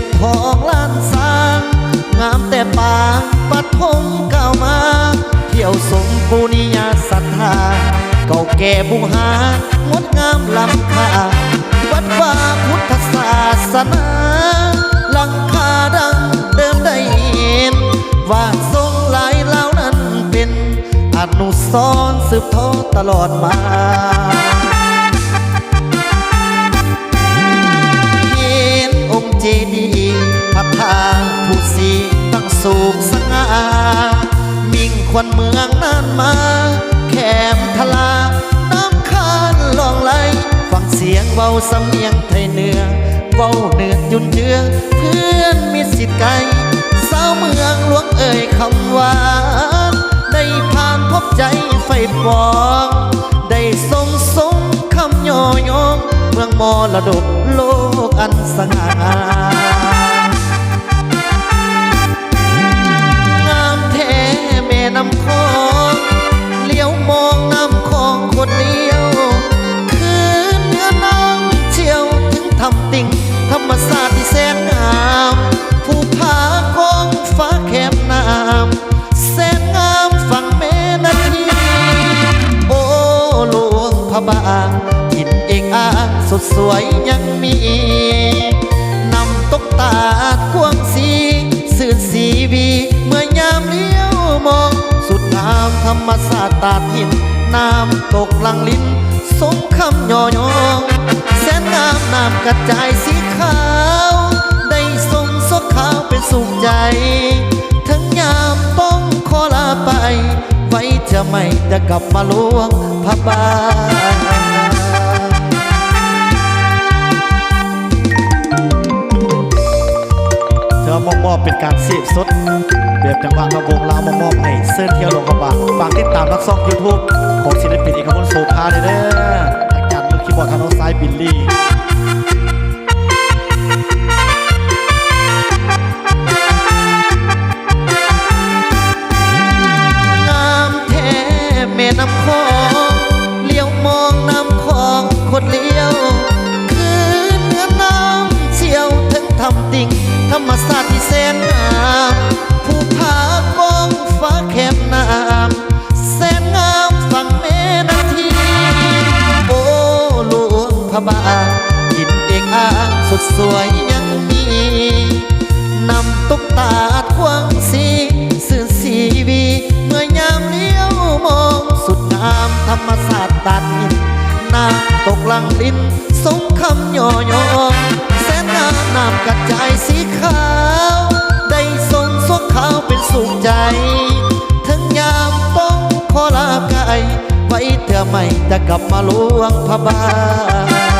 ียงทองล้านสางงามแต่ปางปัทงเก้ามา เที่ยวสมปูนิยาศรัทธา เก่าแก่บุหางดงามลำค่าวัดว่าพุทธศาสนาหลังคาดังเดิมได้เห็นว่าทรงหลายเหล่านั้นเป็นอนุสรสืบทอดตลอดมา มิ่งควันเมืองนานมาแคมทลา น้ำคานลองไหล ฟังเสียงเบาสำเนียงไทยเหนือเบาเนือยุ่นเยือเพื่อนมิสิทธิ์ไกลสาวเมืองหลวงเอ่ยคำหวานได้ผ่านพบใจไฟฟองได้ทรงสมคำย่อยองเมืองมรดกโลกอันสง่า มศาสตร์ที่แสนงามผู้พากองฟ้าแคบน้ำแสนงามฝั่งแม่นาทีโอ้หลวงพระบางหินเอกอ่างสดสวยยังมีนำตกตาดกวงสีสื่อสีวีเมื่อยามเลี้ยวมอง สุดงามธรรมศาสตร์ตาดหินน้ำตกลังลิ้นสมคำย่อยอง แสนงามน้ำกระจายสีขาว ได้ทรงสดขาวเป็นสุขใจ ทั้งยามต้องขอลาไป ไว้จะไม่จะกลับมาลวงพระบาทเธอมามอบเป็นการเสียบสด แบบจังหวะกระวงลาวมามอบให้เส้นเที่ยวหลงกระบะฝากติดตามนักซ่องยูทูบของศิลปินเอกพลโสภาเด้อ บิลลี่น้ำแท้แม่น้ำคอ สุดสวยยังมีนำตุกตาดควงสีสื่อสีวี เมื่อยามเลี้ยวมองสุดงามธรรมศาสตร์ตัดหินน้ำตกลังลินสมคำย่อยองแสนงาน้ำกระจายสีขาว ได้ทรงสวขาวเป็นสุขใจ ถึงยามต้องขอลาไกลไว้เธอไม่จะกลับมาลวงพระบาท